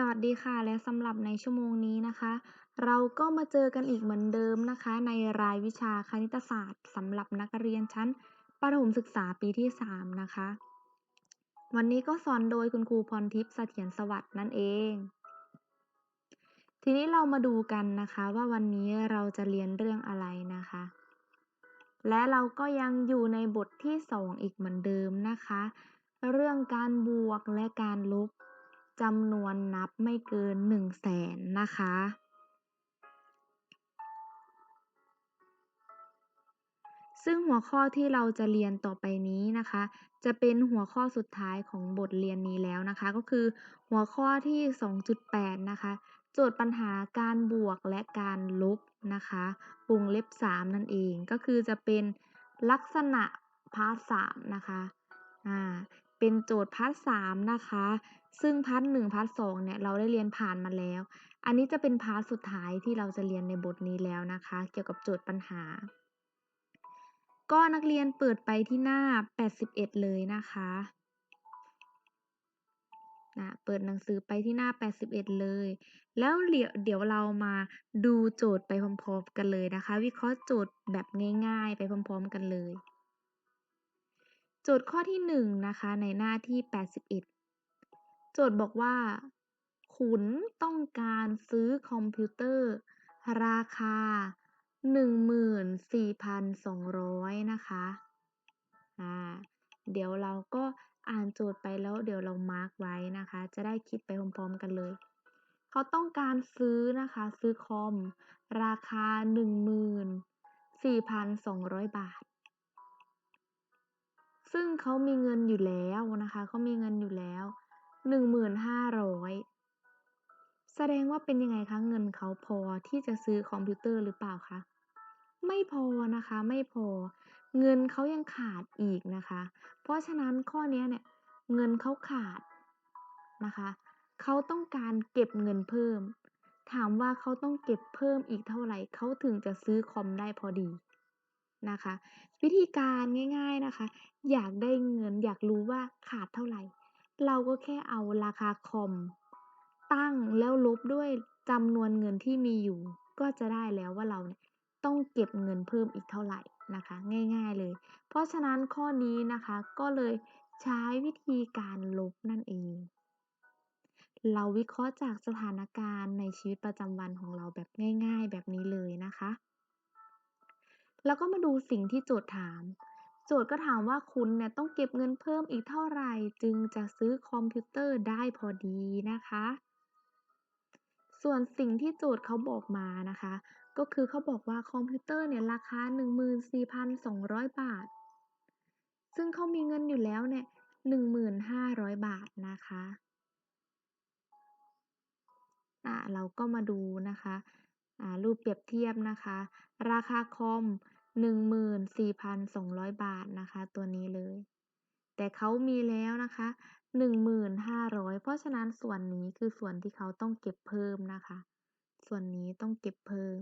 สวัสดีค่ะ และสำหรับในชั่วโมงนี้นะคะ เราก็มาเจอกันอีกเหมือนเดิมนะคะ ในรายวิชาคณิตศาสตร์สำหรับนักเรียนชั้นประถมศึกษาปีที่ 3 นะคะ วันนี้ก็สอนโดยคุณครูพรทิพย์เสถียรสวัสดิ์นั่นเอง ทีนี้เรามาดูกันนะคะว่าวันนี้เราจะเรียนเรื่องอะไรนะคะ และเราก็ยังอยู่ในบทที่ 2 อีกเหมือนเดิมนะคะ เรื่องการบวกและการลบ จำนวนนับไม่เกิน1 0 0 0 0แสนนะคะซึ่งหัวข้อที่เราจะเรียนต่อไปนี้นะคะ จะเป็นหัวข้อสุดท้ายของบทเรียนนี้แล้วนะคะ ก็คือหัวข้อที่ 2.8 นะคะ โจทย์ปัญหาการบวกและการลบนะคะวงเล็บ 3 นั่นเองก็คือจะเป็นลักษณะพาร์ท3นะคะอ่า เป็นโจทย์พาร์ท3นะคะ ซึ่งพาร์ท1พาร์ท2เนี่ยเราได้เรียนผ่านมาแล้ว อันนี้จะเป็นพาร์ทสุดท้ายที่เราจะเรียนในบทนี้แล้วนะคะ เกี่ยวกับโจทย์ปัญหา ก็นักเรียนเปิดไปที่หน้า 81 เลยนะคะนะเปิดหนังสือไปที่หน้า 81 เลย แล้วเดี๋ยวเดี๋ยวเรามาดูโจทย์ไปพร้อมๆกันเลยนะคะ วิเคราะห์โจทย์แบบง่าย ๆ ไปพร้อม ๆ กันเลย โจทย์ข้อที่1นะคะในหน้าที่ 81 โจทย์บอกว่า ขุนต้องการซื้อคอมพิวเตอร์ ราคา 14,200 นะคะอ่าเดี๋ยวเราก็อ่านโจทย์ไปแล้วเดี๋ยวเรามาร์กไว้นะคะ จะได้คิดไปพร้อมๆกันเลย เขาต้องการซื้อนะคะ ซื้อคอม ราคา 14,200 บาท ซึ่งเขามีเงินอยู่แล้วนะคะเขามีเงินอยู่แล้ว 1,500แสดงว่าเป็นยังไงคะเงินเขาพอที่จะซื้อคอมพิวเตอร์หรือเปล่าคะไม่พอนะคะไม่พอ เงินเขายังขาดอีกนะคะ เพราะฉะนั้นข้อนี้เนี่ยเงินเขาขาดนะคะเขาต้องการเก็บเงินเพิ่ม ถามว่าเขาต้องเก็บเพิ่มอีกเท่าไหร่เขาถึงจะซื้อคอมได้พอดีนะคะ วิธีการง่าย ๆนะคะ อยากได้เงิน อยากรู้ว่าขาดเท่าไหร่ เราก็แค่เอาราคาคอม ตั้งแล้วลบด้วยจำนวนเงินที่มีอยู่ ก็จะได้แล้วว่าเราเนี่ยต้องเก็บเงินเพิ่มอีกเท่าไหร่นะคะ ง่าย ๆเลย เพราะฉะนั้นข้อนี้นะคะก็เลยใช้วิธีการลบนั่นเอง เราวิเคราะห์จากสถานการณ์ในชีวิตประจำวันของเราแบบง่าย ๆ แบบนี้เลยนะคะ แล้วก็มาดูสิ่งที่โจทย์ถาม โจทย์ก็ถามว่าคุณเนี่ยต้องเก็บเงินเพิ่มอีกเท่าไหร่ จึงจะซื้อคอมพิวเตอร์ได้พอดีนะคะ ส่วนสิ่งที่โจทย์เขาบอกมานะคะ ก็คือเขาบอกว่าคอมพิวเตอร์เนี่ยราคา 14,200 บาท ซึ่งเขามีเงินอยู่แล้วเนี่ย 1,500 บาทนะคะอ่าเราก็มาดูนะคะอ่ารูปเปรียบเทียบนะคะ ราคาคอม 14,200บาทนะคะ ตัวนี้เลย แต่เขามีแล้วนะคะ1,500เพราะฉะนั้นส่วนนี้คือส่วนที่เขาต้องเก็บเพิ่มนะคะ ส่วนนี้ต้องเก็บเพิ่ม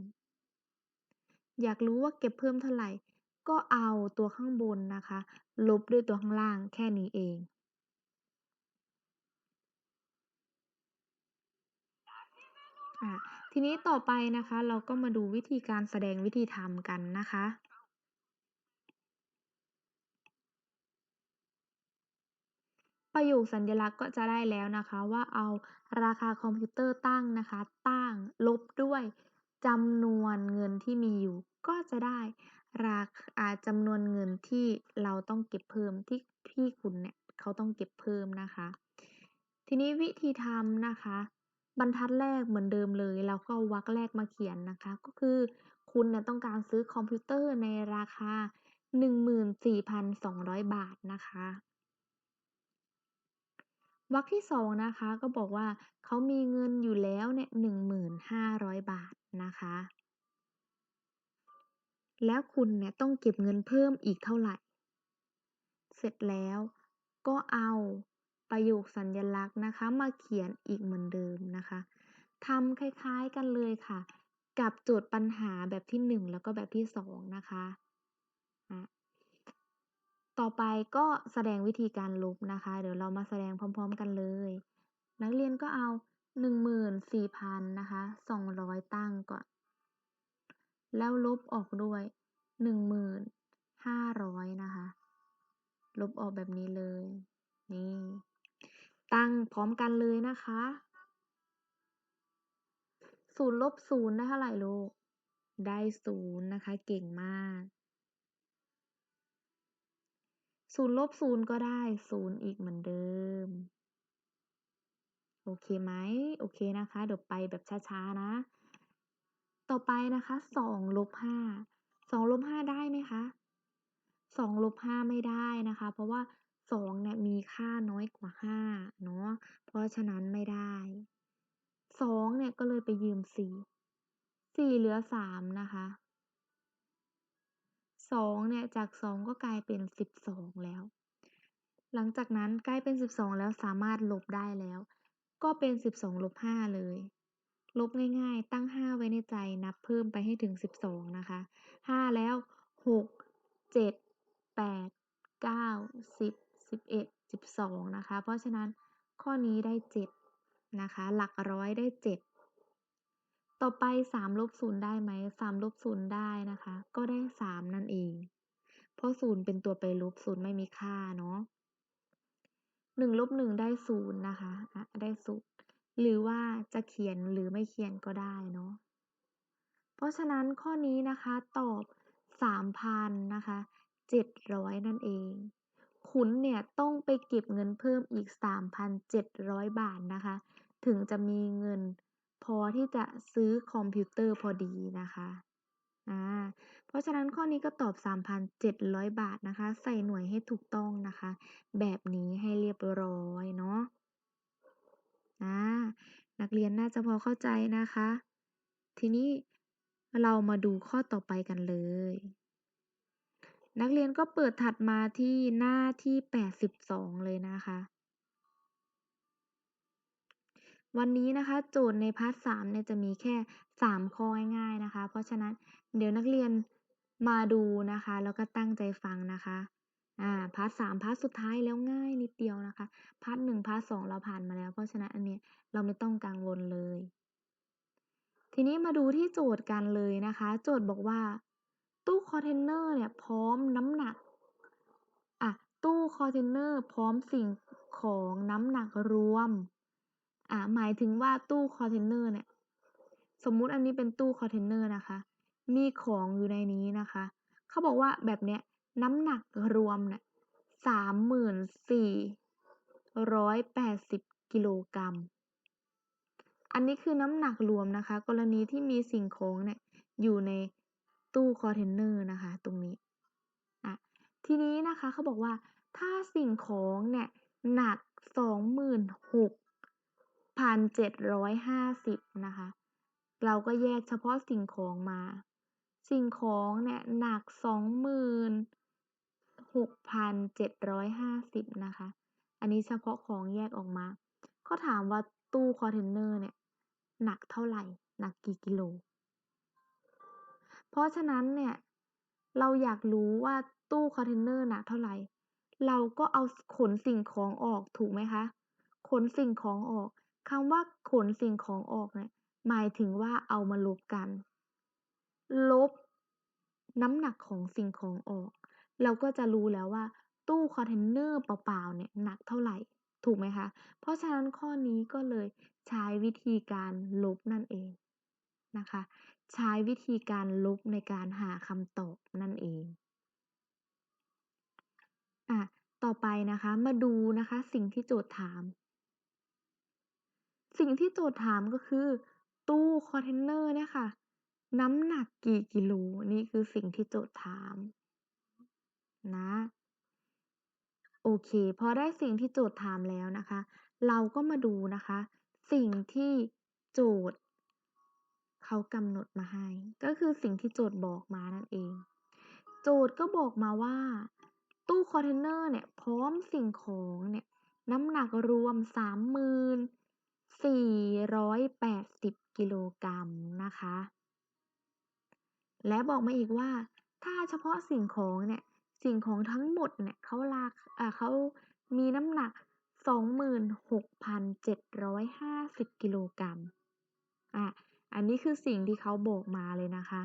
อยากรู้ว่าเก็บเพิ่มเท่าไหร่ ก็เอาตัวข้างบนนะคะ ลบด้วยตัวข้างล่างแค่นี้เองอะ ทีนี้ต่อไปนะคะ เราก็มาดูวิธีการแสดงวิธีทำกันนะคะประโยคสัญลักษณ์ก็จะได้แล้วนะคะว่าเอาราคาคอมพิวเตอร์ตั้งนะคะตั้งลบด้วยจำนวนเงินที่มีอยู่ ก็จะได้ราคาจำนวนเงินที่เราต้องเก็บเพิ่มที่พี่คุณเนี่ยเขาต้องเก็บเพิ่มนะคะ ทีนี้วิธีทำนะคะ บรรทัดแรกเหมือนเดิมเลยเราก็วรรคแรกมาเขียนนะคะ ก็คือคุณเนี่ยต้องการซื้อคอมพิวเตอร์ในราคา 14,200 บาทนะคะวรรคที่สองนะคะก็บอกว่าเขามีเงินอยู่แล้วเนี่ย1,500 บาทนะคะ แล้วคุณเนี่ยต้องเก็บเงินเพิ่มอีกเท่าไหร่ เสร็จแล้วก็เอา ประโยคสัญลักษณ์นะคะ มาเขียนอีกเหมือนเดิมนะคะทำคล้ายๆกันเลยค่ะ กับโจทย์ปัญหาแบบที่ 1 แล้วก็แบบที่ 2 นะคะอะต่อไปก็แสดงวิธีการลบนะคะ เดี๋ยวเรามาแสดงพร้อมๆกันเลย นักเรียนก็เอา 14,000นะคะ200 ตั้งก่อน แล้วลบออกด้วย 1,500 นะคะ ลบออกแบบนี้เลย นี่ ตั้งพร้อมกันเลยนะคะศูนย์ลบศูนย์ได้เท่าไหร่ลูก ได้ศูนย์นะคะ เก่งมากศูนย์ลบศูนย์ก็ได้ศูนย์อีกเหมือนเดิม โอเคไหมโอเคนะคะ เดี๋ยวไปแบบช้าๆนะ ต่อไปนะคะสองลบห้าสองลบห้าได้ไหมคะสองลบห้าไม่ได้นะคะ เพราะว่า สองเนี่ยมีค่าน้อยกว่าห้าเนาะ เพราะฉะนั้นไม่ได้สองเนี่ยก็เลยไปยืมสี่สี่เหลือสามนะคะสองเนี่ยจากสองก็กลายเป็นสิบสองแล้ว หลังจากนั้นใกล้เป็นสิบสองแล้วสามารถลบได้แล้ว ก็เป็นสิบสองลบห้าเลย ลบง่ายๆ ตั้งห้าไว้ในใจนับเพิ่มไปให้ถึงสิบสองนะคะห้าแล้วหกเจ็ดแปดเก้าสิบ สิบเอ็ดสิบสองนะคะ เพราะฉะนั้นข้อนี้ได้เจ็ดนะคะ หลักร้อยได้เจ็ดต่อไปสามลบศูนย์ได้ไหมสามลบศูนย์ได้นะคะ ก็ได้สามนั่นเอง เพราะศูนย์เป็นตัวไปลบศูนย์ไม่มีค่าเนาะหนึ่งลบหนึ่งได้ศูนย์นะคะะได้ศูนย์หรือว่าจะเขียนหรือไม่เขียนก็ได้เนาะ เพราะฉะนั้นข้อนี้นะคะตอบสามพันนะคะเจ็ดร้อยนั่นเอง ขุนเนี่ยต้องไปเก็บเงินเพิ่มอีกสามพันเจ็ดร้อยบาทนะคะ ถึงจะมีเงินพอที่จะซื้อคอมพิวเตอร์พอดีนะคะอ่าเพราะฉะนั้นข้อนี้ก็ตอบ 3,700 บาทนะคะ ใส่หน่วยให้ถูกต้องนะคะ แบบนี้ให้เรียบร้อยเนาะอ่านักเรียนน่าจะพอเข้าใจนะคะ ทีนี้เรามาดูข้อต่อไปกันเลย นักเรียนก็เปิดถัดมาที่หน้าที่ 82 เลยนะคะ วันนี้นะคะโจทย์ในพาร์ทสามเนี่ยจะมีแค่สามข้อง่ายๆนะคะ เพราะฉะนั้นเดี๋ยวนักเรียนมาดูนะคะ แล้วก็ตั้งใจฟังนะคะอ่าพาร์ทสามพาร์ทสุดท้ายแล้วง่ายนิดเดียวนะคะพาร์ทหนึ่งพาร์ทสองเราผ่านมาแล้ว เพราะฉะนั้นอันนี้เราไม่ต้องกังวลเลย ทีนี้มาดูที่โจทย์กันเลยนะคะ โจทย์บอกว่า ตู้คอนเทนเนอร์เนี่ยพร้อมน้ำหนักอะตู้คอนเทนเนอร์พร้อมสิ่งของน้ำหนักรวมอ่าหมายถึงว่าตู้คอนเทนเนอร์เนี่ยสมมุติอันนี้เป็นตู้คอนเทนเนอร์นะคะ มีของอยู่ในนี้นะคะ เขาบอกว่าแบบเนี้ยน้ำหนักรวมเนี่ยสามหมื่นสี่ร้อยแปดสิบกิโลกรัม อันนี้คือน้ำหนักรวมนะคะ กรณีที่มีสิ่งของเนี่ยอยู่ใน ตู้คอนเทนเนอร์นะคะ ตรงนี้อะทีนี้นะคะเขาบอกว่าถ้าสิ่งของเนี่ยหนักสองหมื่นหกพันเจ็ดร้อยห้าสิบนะคะ เราก็แยกเฉพาะสิ่งของมา สิ่งของเนี่ยหนักสองหมื่นหกพันเจ็ดร้อยห้าสิบนะคะ อันนี้เฉพาะของแยกออกมา ก็ถามว่าตู้คอนเทนเนอร์เนี่ยหนักเท่าไหร่ หนักกี่กิโล เพราะฉะนั้นเนี่ยเราอยากรู้ว่าตู้คอนเทนเนอร์หนักเท่าไหร่ เราก็เอาขนสิ่งของออกถูกไหมคะ ขนสิ่งของออกคำว่าขนสิ่งของออกเนี่ยหมายถึงว่าเอามาลบกัน ลบน้ำหนักของสิ่งของออก เราก็จะรู้แล้วว่า ตู้คอนเทนเนอร์เปล่าๆเนี่ยหนักเท่าไหร่ถูกไหมคะ เพราะฉะนั้นข้อนี้ก็เลยใช้วิธีการลบนั่นเองนะคะ ใช้วิธีการลบในการหาคำตอบนั่นเองอะต่อไปนะคะ มาดูนะคะ สิ่งที่โจทย์ถาม สิ่งที่โจทย์ถามก็คือ ตู้คอนเทนเนอร์เนี่ยค่ะ น้ำหนักกี่กิโลนี่คือสิ่งที่โจทย์ถาม นะ โอเค พอได้สิ่งที่โจทย์ถามแล้วนะคะ เราก็มาดูนะคะ สิ่งที่โจทย์ เขากำหนดมาให้ ก็คือสิ่งที่โจทย์บอกมานั่นเอง โจทย์ก็บอกมาว่า ตู้คอนเทนเนอร์เนี่ยพร้อมสิ่งของเนี่ยน้ำหนักรวมสามหมื่น480 กิโลกรัมนะคะ และบอกมาอีกว่า ถ้าเฉพาะสิ่งของเนี่ยสิ่งของทั้งหมดเนี่ยเขาลากเขามีน้ำหนัก 26,750 กิโลกรัมอะ อันนี้คือสิ่งที่เขาบอกมาเลยนะคะ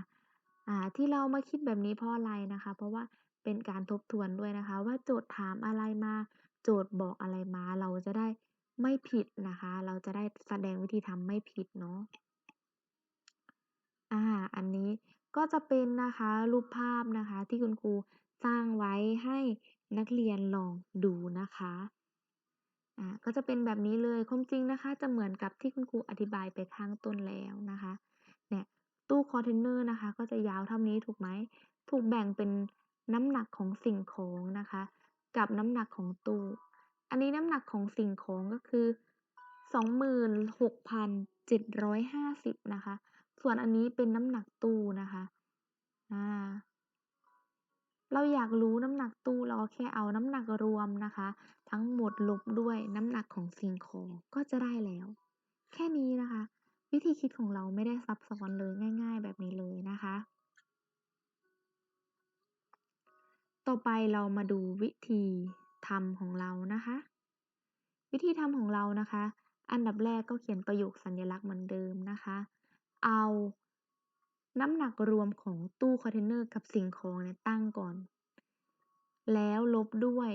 อ่าที่เรามาคิดแบบนี้เพราะอะไรนะคะ เพราะว่าเป็นการทบทวนด้วยนะคะ ว่าโจทย์ถามอะไรมา โจทย์บอกอะไรมา เราจะได้ไม่ผิดนะคะ เราจะได้แสดงวิธีทำไม่ผิดเนาะอ่าอันนี้ก็จะเป็นนะคะรูปภาพนะคะที่คุณครูสร้างไว้ให้นักเรียนลองดูนะคะ อ่าก็จะเป็นแบบนี้เลยความจริงนะคะจะเหมือนกับที่คุณครูอธิบายไปข้างต้นแล้วนะคะ เนี่ยตู้คอนเทนเนอร์นะคะ ก็จะยาวเท่านี้ถูกไหม ถูกแบ่งเป็นน้ำหนักของสิ่งของนะคะ กับน้ำหนักของตู้ อันนี้น้ำหนักของสิ่งของก็คือ 26,750 นะคะ ส่วนอันนี้เป็นน้ำหนักตู้นะคะอ่าเราอยากรู้น้ำหนักตู้เราแค่เอาน้ำหนักรวมนะคะ ทั้งหมดลบด้วยน้ำหนักของสิ่งของก็จะได้แล้ว แค่นี้นะคะ วิธีคิดของเราไม่ได้ซับซ้อนเลยง่าย ๆ แบบนี้เลยนะคะ ต่อไปเรามาดูวิธีทำของเรานะคะ วิธีทำของเรานะคะ อันดับแรกก็เขียนประโยคสัญลักษณ์เหมือนเดิมนะคะ เอาน้ำหนักรวมของตู้คอนเทนเนอร์กับสิ่งของเนี่ยตั้งก่อน แล้วลบด้วย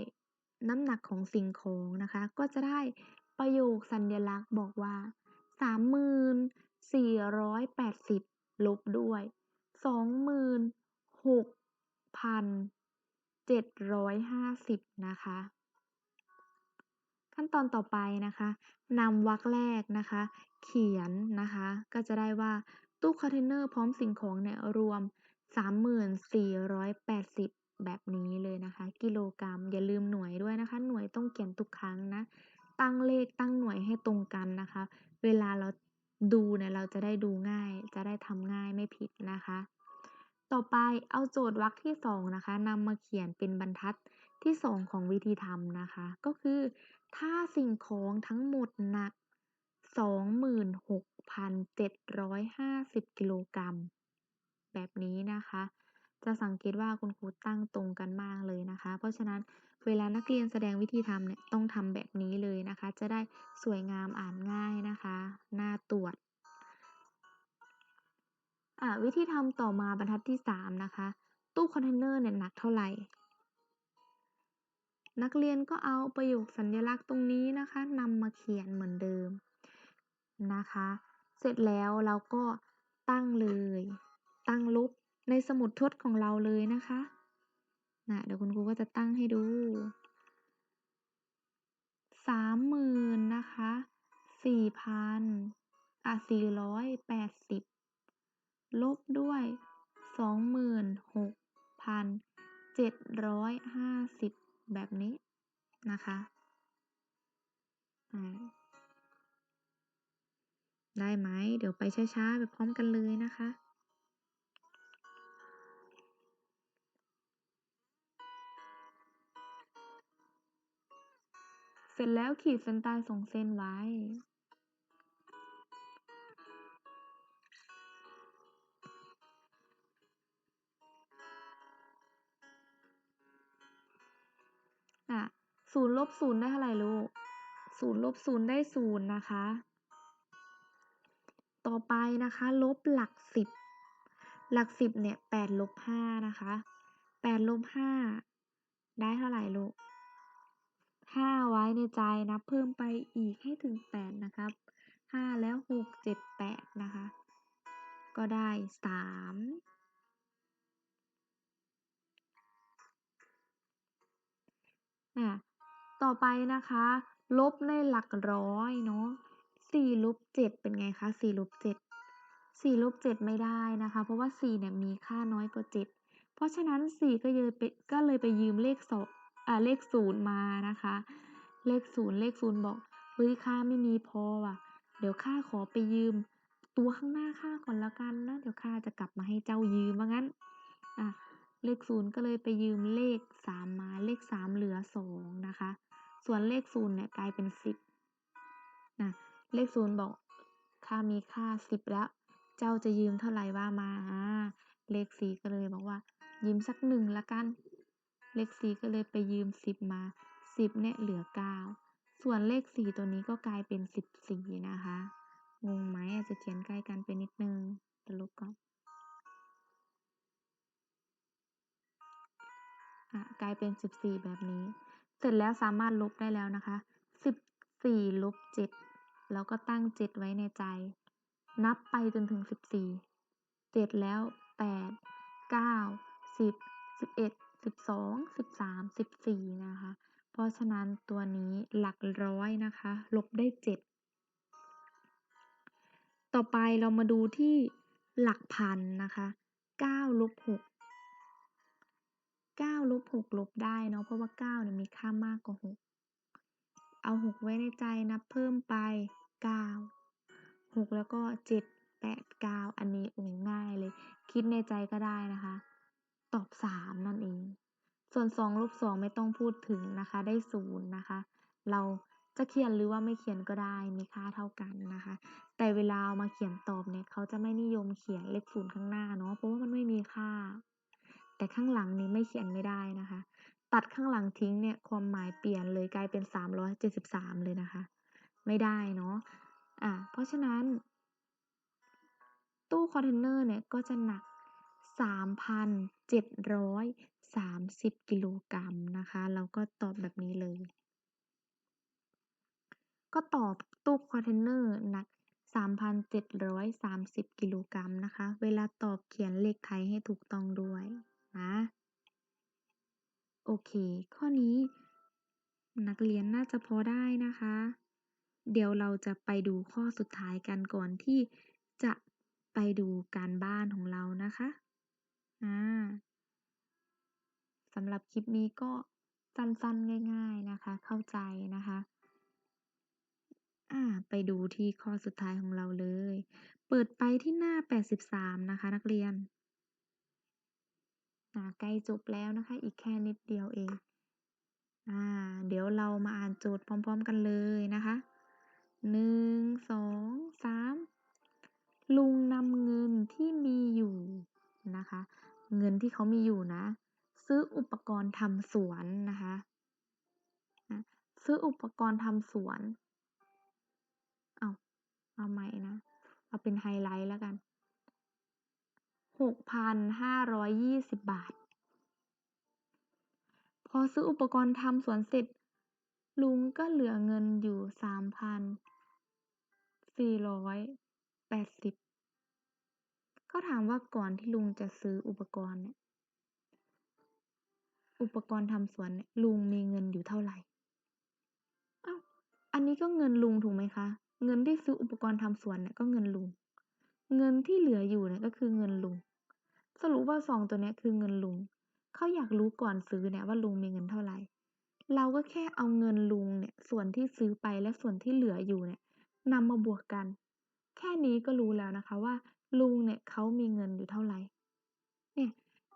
น้ำหนักของสิ่งของนะคะ ก็จะได้ประโยคสัญลักษณ์บอกว่า 3480 ลบด้วย 26,750 นะคะ ขั้นตอนต่อไปนะคะนำวรรคแรกนะคะ เขียนนะคะ ก็จะได้ว่าตู้คอนเทนเนอร์พร้อมสิ่งของเนี่ยรวม 3480 แบบนี้เลยนะคะ กิโลกรัม อย่าลืมหน่วยด้วยนะคะ หน่วยต้องเขียนทุกครั้งนะ ตั้งเลขตั้งหน่วยให้ตรงกันนะคะ เวลาเราดูเนี่ยเราจะได้ดูง่าย จะได้ทำง่ายไม่ผิดนะคะ ต่อไปเอาโจทย์วรรคที่สองนะคะนำมาเขียนเป็นบรรทัดที่สองของวิธีทำนะคะ ก็คือ ถ้าสิ่งของทั้งหมดหนัก 26,750 กิโลกรัมแบบนี้นะคะ จะสังเกตว่าคุณครูตั้งตรงกันมากเลยนะคะ เพราะฉะนั้นเวลานักเรียนแสดงวิธีทำเนี่ยต้องทำแบบนี้เลยนะคะ จะได้สวยงามอ่านง่ายนะคะหน้าตรวจอ่าวิธีทำต่อมาบรรทัดที่ 3 นะคะ ตู้คอนเทนเนอร์เนี่ยหนักเท่าไหร่ นักเรียนก็เอาประโยคสัญลักษณ์ตรงนี้นะคะนำมาเขียนเหมือนเดิมนะคะ เสร็จแล้วเราก็ตั้งเลย ตั้งลบ ในสมุดทดของเราเลยนะคะนะเดี๋ยวคุณครูก็จะตั้งให้ดูสามหมื่นนะคะสี่พันอะสี่ร้อยแปดสิบลบด้วยสองหมื่นหกพันเจ็ดร้อยห้าสิบแบบนี้นะคะได้ไหม เดี๋ยวไปช้าๆไปพร้อมกันเลยนะคะ เสร็จแล้วขีดเส้นใต้สองเส้นไว้ อะศูนย์ลบศูนย์ได้เท่าไหร่ลูกศูนย์ลบศูนย์ได้ศูนย์นะคะ ต่อไปนะคะ ลบหลักสิบ หลักสิบเนี่ยแปดลบห้านะคะแปดลบห้าได้เท่าไหร่ลูก ห้าไว้ในใจนับเพิ่มไปอีกให้ถึงแปดนะครับห้าแล้วหกเจ็ดแปดนะคะ ก็ได้สามอะต่อไปนะคะ ลบในหลักร้อยเนาะสี่ลบเจ็ดเป็นไงคะสี่ลบเจ็ดสี่ลบเจ็ดไม่ได้นะคะ เพราะว่าสี่เนี่ยมีค่าน้อยกว่าเจ็ดเพราะฉะนั้นสี่ก็เลยไปก็เลยไปยืมเลขสอง อ่าเลขศูนย์มานะคะ เลขศูนย์เลขศูนย์บอกเฮ้ยค่าไม่มีพอว่ะ เดี๋ยวข้าขอไปยืม ตัวข้างหน้าข้าก่อนแล้วกันนะเดี๋ยวข้าจะกลับมาให้เจ้ายืมว่างั้นอะเลขศูนย์ก็เลยไปยืมเลขสามมาเลขสามเหลือสองนะคะ ส่วนเลขศูนย์เนี่ยกลายเป็นสิบนะเลขศูนย์บอกข้ามีค่าสิบแล้ว เจ้าจะยืมเท่าไหร่ว่ามาเลขสี่ก็เลยบอกว่ายืมสักหนึ่งละกัน เลขสี่ก็เลยไปยืมสิบมาสิบเนี่ยเหลือเก้าส่วนเลข 4 ตัวนี้ก็กลายเป็น 14 นะคะ งงไหมอาจจะเขียนใกล้กันไปนิดนึงเดี๋ยวลบก่อนอะกลายเป็น 14 แบบนี้ เสร็จแล้วสามารถลบได้แล้วนะคะ 14 ลบ 7 แล้วก็ตั้ง 7 ไว้ในใจ นับไปจนถึง 14 7 แล้ว 8 9 10 11 12 13 14 นะคะ เพราะฉะนั้นตัวนี้หลักร้อยนะคะ ลบได้ 7 ต่อไปเรามาดูที่หลักพันนะคะ9ลบ6 9ลบ6ลบได้เนาะเพราะว่า9เนี่ยมีค่ามากกว่า 6 เอา 6 ไว้ในใจนับเพิ่มไป 9 6 แล้วก็ 7 8 9 อันนี้โอ้ง่ายเลย คิดในใจก็ได้นะคะ ตอบ3นั่นเอง ส่วน2ลบ2ไม่ต้องพูดถึงนะคะ ได้0นะคะ เราจะเขียนหรือว่าไม่เขียนก็ได้มีค่าเท่ากันนะคะ แต่เวลาเอามาเขียนตอบเนี่ยเขาจะไม่นิยมเขียนเลข0ข้างหน้าเนาะเพราะว่ามันไม่มีค่า แต่ข้างหลังนี้ไม่เขียนไม่ได้นะคะ ตัดข้างหลังทิ้งเนี่ยความหมายเปลี่ยนเลยกลายเป็น 373 เลยนะคะ ไม่ได้เนาะอ่าเพราะฉะนั้น ตู้คอนเทนเนอร์เนี่ยก็จะหนัก 3,730 กิโลกรัมนะคะ เราก็ตอบแบบนี้เลย ก็ตอบตู้คอนเทนเนอร์หนัก 3,730 กิโลกรัมนะคะ เวลาตอบเขียนเลขไทยให้ถูกต้องด้วยนะโอเค ข้อนี้นักเรียนน่าจะพอได้นะคะ เดี๋ยวเราจะไปดูข้อสุดท้ายกันก่อนที่จะไปดูการบ้านของเรานะคะ อา สำหรับคลิปนี้ก็สั้น ๆ ง่าย ๆ นะคะ เข้าใจนะคะ อ่า ไปดูที่ข้อสุดท้ายของเราเลย เปิดไปที่หน้า 83 นะคะ นักเรียนใกล้จบแล้วนะคะ อีกแค่นิดเดียวเอง อ่า เดี๋ยวเรามาอ่านโจทย์พร้อม ๆ กันเลยนะคะ1 2 3ลุงนำเงินที่มีอยู่นะคะ เงินที่เขามีอยู่นะ ซื้ออุปกรณ์ทำสวนนะคะซื้ออุปกรณ์ทำสวน เอาเอาใหม่นะ เอาเป็นไฮไลท์แล้วกัน 6,520 บาท พอซื้ออุปกรณ์ทำสวนเสร็จ ลุงก็เหลือเงินอยู่ 3,480 เขาถามว่าก่อนที่ลุงจะซื้ออุปกรณ์เนี่ย อุปกรณ์ทำสวนเนี่ยลุงมีเงินอยู่เท่าไหร่อ้าวอันนี้ก็เงินลุงถูกไหมคะ เงินที่ซื้ออุปกรณ์ทำสวนเนี่ยก็เงินลุง เงินที่เหลืออยู่เนี่ยก็คือเงินลุง สรุปว่าสองตัวเนี้ยคือเงินลุง เขาอยากรู้ก่อนซื้อเนี่ยว่าลุงมีเงินเท่าไหร่ เราก็แค่เอาเงินลุงเนี่ย ส่วนที่ซื้อไปและส่วนที่เหลืออยู่เนี่ยนำมาบวกกัน แค่นี้ก็รู้แล้วนะคะว่า ลุงเนี่ยเขามีเงินอยู่เท่าไหร่ เนี่ย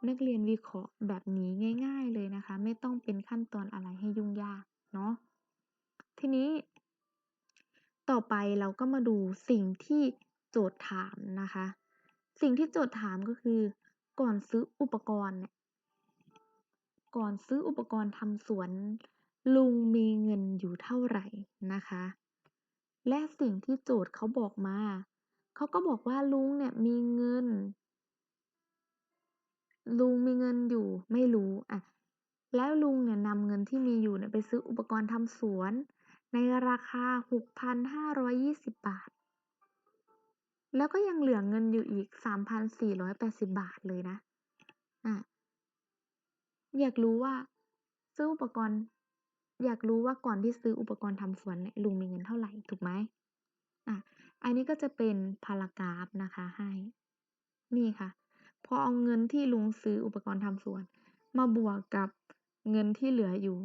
นักเรียนวิเคราะห์แบบนี้ง่าย ๆเลยนะคะ ไม่ต้องเป็นขั้นตอนอะไรให้ยุ่งยากเนาะทีนี้ ต่อไปเราก็มาดูสิ่งที่โจทย์ถามนะคะ สิ่งที่โจทย์ถามก็คือ ก่อนซื้ออุปกรณ์เนี่ยก่อนซื้ออุปกรณ์ทำสวน ลุงมีเงินอยู่เท่าไหร่นะคะ และสิ่งที่โจทย์เขาบอกมา เขาก็บอกว่าลุงเนี่ยมีเงิน ลุงมีเงินอยู่ไม่รู้อะแล้วลุงเนี่ยนำเงินที่มีอยู่เนี่ยไปซื้ออุปกรณ์ทำสวน ในราคา 6,520 บาท แล้วก็ยังเหลือเงินอยู่อีก 3,480 บาทเลยนะอะอยากรู้ว่าซื้ออุปกรณ์ อยากรู้ว่าก่อนที่ซื้ออุปกรณ์ทำสวนเนี่ยลุงมีเงินเท่าไหร่ถูกไหม ก็จะเป็นพารากราฟนะคะให้ นี่ค่ะ พอเอาเงินที่ลุงซื้ออุปกรณ์ทำสวน มาบวกกับเงินที่เหลืออยู่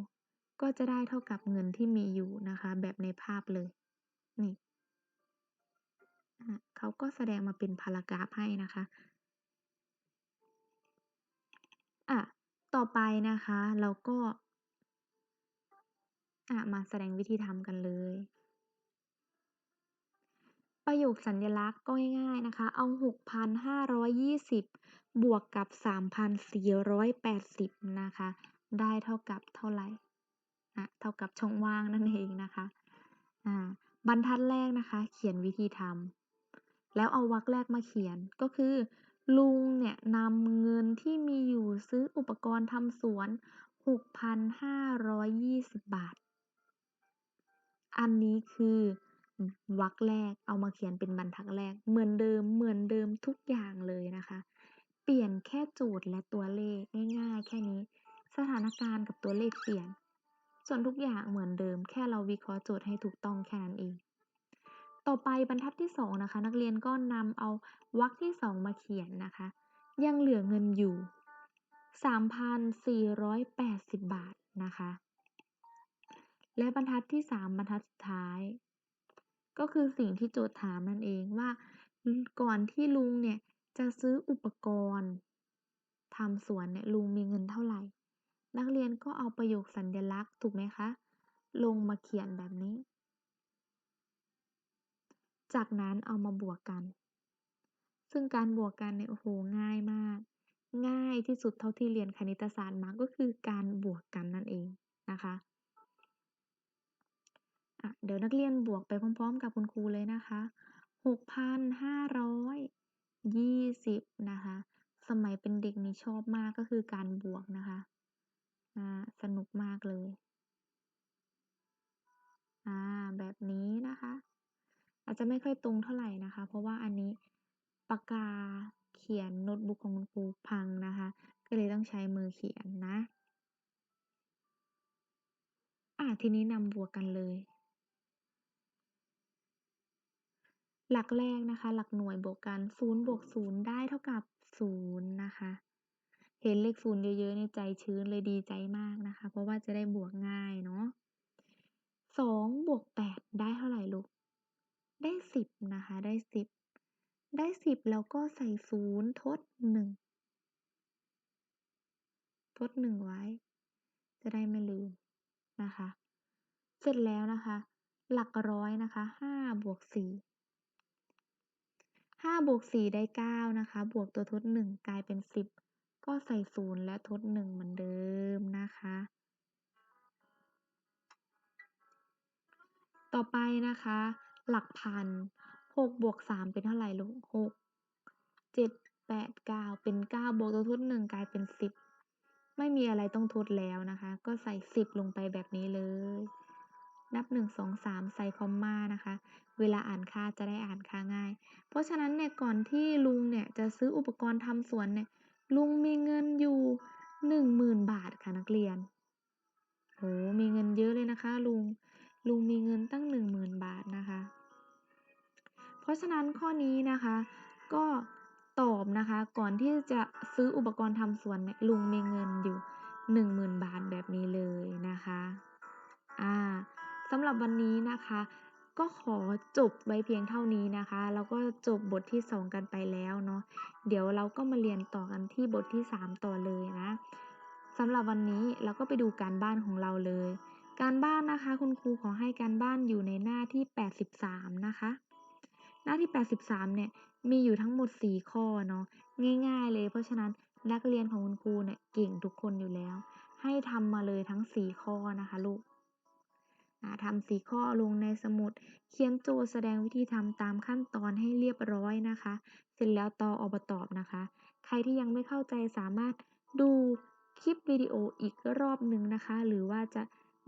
ก็จะได้เท่ากับเงินที่มีอยู่นะคะ แบบในภาพเลย นี่เขาก็แสดงมาเป็นพารากราฟให้นะคะอะต่อไปนะคะ เราก็อะมาแสดงวิธีทำกันเลย ประโยคสัญลักษณ์ก็ง่ายๆนะคะ เอา 6,520 บวกกับ 3,480 นะคะ ได้เท่ากับเท่าไหร่อะเท่ากับช่องว่างนั่นเองนะคะอ่าบรรทัดแรกนะคะ เขียนวิธีทำแล้วเอาวรรคแรกมาเขียนก็คือ ลุงเนี่ยนำเงินที่มีอยู่ซื้ออุปกรณ์ทำสวน 6,520 บาท อันนี้คือ วรรคแรก เอามาเขียนเป็นบรรทัดแรก เหมือนเดิมเหมือนเดิมทุกอย่างเลยนะคะ เปลี่ยนแค่โจทย์และตัวเลขง่ายๆ แค่นี้ สถานการณ์กับตัวเลขเปลี่ยน ส่วนทุกอย่างเหมือนเดิม แค่เราวิเคราะห์โจทย์ให้ถูกต้องแค่นั้นเองต่อไปบรรทัดที่สองนะคะ นักเรียนก็นำเอาวรรคที่สองมาเขียนนะคะ ยังเหลือเงินอยู่ 3,480 บาทนะคะ และบรรทัดที่สามบรรทัดสุดท้าย ก็คือสิ่งที่โจทย์ถามนั่นเองว่า ก่อนที่ลุงเนี่ยจะซื้ออุปกรณ์ทำสวนเนี่ยลุงมีเงินเท่าไหร่ นักเรียนก็เอาประโยคสัญลักษณ์ถูกไหมคะ ลงมาเขียนแบบนี้ จากนั้นเอามาบวกกัน ซึ่งการบวกกันเนี่ยโอ้โหง่ายมาก ง่ายที่สุดเท่าที่เรียนคณิตศาสตร์มาก็คือการบวกกันนั่นเองนะคะ อะ เดี๋ยวนักเรียนบวกไปพร้อม ๆ กับคุณครูเลยนะคะ 6,520 นะคะ สมัยเป็นเด็กนี่ชอบมากก็คือการบวกนะคะอ่าสนุกมากเลยอ่าแบบนี้นะคะ อาจจะไม่ค่อยตรงเท่าไหร่นะคะ เพราะว่าอันนี้ปากกาเขียนโน้ตบุ๊กของคุณครูพังนะคะ ก็เลยต้องใช้มือเขียนนะอ่าทีนี้นำบวกกันเลย หลักแรกนะคะ หลักหน่วยบวกกัน0บวก0ได้เท่ากับ0นะคะ เห็นเลข0เยอะๆในใจชื้นเลยดีใจมากนะคะ เพราะว่าจะได้บวกง่ายเนาะ2บวก8ได้เท่าไหร่ลูก ได้ 10 นะคะ ได้ 10 ได้ 10 แล้วก็ใส่0ทด 1 ทด 1 ไว้ จะได้ไม่ลืมนะคะ เสร็จแล้วนะคะ หลักร้อยนะคะ5บวก4 5บวก4 ได้ 9 นะคะ บวกตัวทด 1 กลายเป็น 10 ก็ใส่ 0 และทด 1 เหมือนเดิมนะคะ ต่อไปนะคะ หลักพัน 6 บวก 3 เป็นเท่าไหร่ลูก 6 7 8 9 เป็น 9 บวกตัวทด 1 กลายเป็น 10 ไม่มีอะไรต้องทดแล้วนะคะ ก็ใส่ 10 ลงไปแบบนี้เลย นับ 1 2 3 ใส่คอมมานะคะ เวลาอ่านค่าจะได้อ่านค่าง่าย เพราะฉะนั้นเนี่ยก่อนที่ลุงเนี่ยจะซื้ออุปกรณ์ทำสวนเนี่ยลุงมีเงินอยู่ 10,000 บาทค่ะนักเรียนโหมีเงินเยอะเลยนะคะ ลุงลุงมีเงินตั้ง 10,000 บาทนะคะ เพราะฉะนั้นข้อนี้นะคะ ก็ตอบนะคะ ก่อนที่จะซื้ออุปกรณ์ทำสวนเนี่ยลุงมีเงินอยู่ 10,000 รับวันนี้นะคะ ก็ขอจบไว้เพียงเท่านี้นะคะ แล้วก็จบบทที่ 2 กันไปแล้วเนาะเดี๋ยวเราก็มาเรียนต่อกันที่บทที่ 3 ต่อเลยนะสำหรับวันนี้เราก็ไปดูการบ้านของเราเลย การบ้านนะคะ คุณครูขอให้การบ้านอยู่ในหน้าที่ 83 นะคะ หน้าที่ 83 เนี่ยมีอยู่ทั้งหมด 4 ข้อเนาะง่ายๆ เลย เพราะฉะนั้นนักเรียนของคุณครูเนี่ยเก่งทุกคนอยู่แล้ว ให้ทำมาเลยทั้ง 4 ข้อนะคะลูก ทำ4ข้อลงในสมุด เขียนโจทย์แสดงวิธีทำตามขั้นตอนให้เรียบร้อยนะคะ เสร็จแล้วต่อออกมาตอบนะคะ ใครที่ยังไม่เข้าใจสามารถดูคลิปวิดีโออีกรอบหนึ่งนะคะ หรือว่าจะ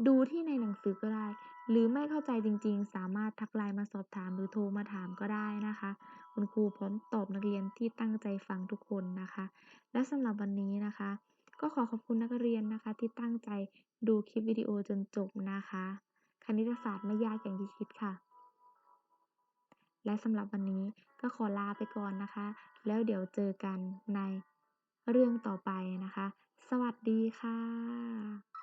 ดูที่ในหนังสือก็ได้ หรือไม่เข้าใจจริงๆ สามารถทักไลน์มาสอบถามหรือโทรมาถามก็ได้นะคะ คุณครูพร้อมตอบนักเรียนที่ตั้งใจฟังทุกคนนะคะ และสำหรับวันนี้นะคะ ก็ขอขอบคุณนักเรียนนะคะที่ตั้งใจดูคลิปวิดีโอจนจบนะคะ คณิตศาสตร์ไม่ยากอย่างที่คิดค่ะ และสำหรับวันนี้ก็ขอลาไปก่อนนะคะ แล้วเดี๋ยวเจอกันในเรื่องต่อไปนะคะ สวัสดีค่ะ